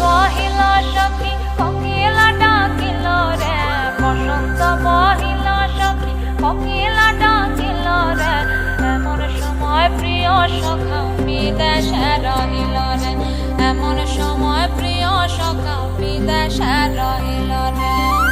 কহিল, সখী ককিলা ডাকিল রে। বসন্ত বহিল সখী ককিলা ডাকিল রে। এমন সময় প্রিয় সখা বিদেশে রহিল রে। এমন সময় প্রিয় সখা বিদেশে রহিল রে।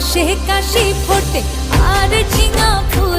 আকাশে কাশে ফোটে। আর ঝিঙা ফুল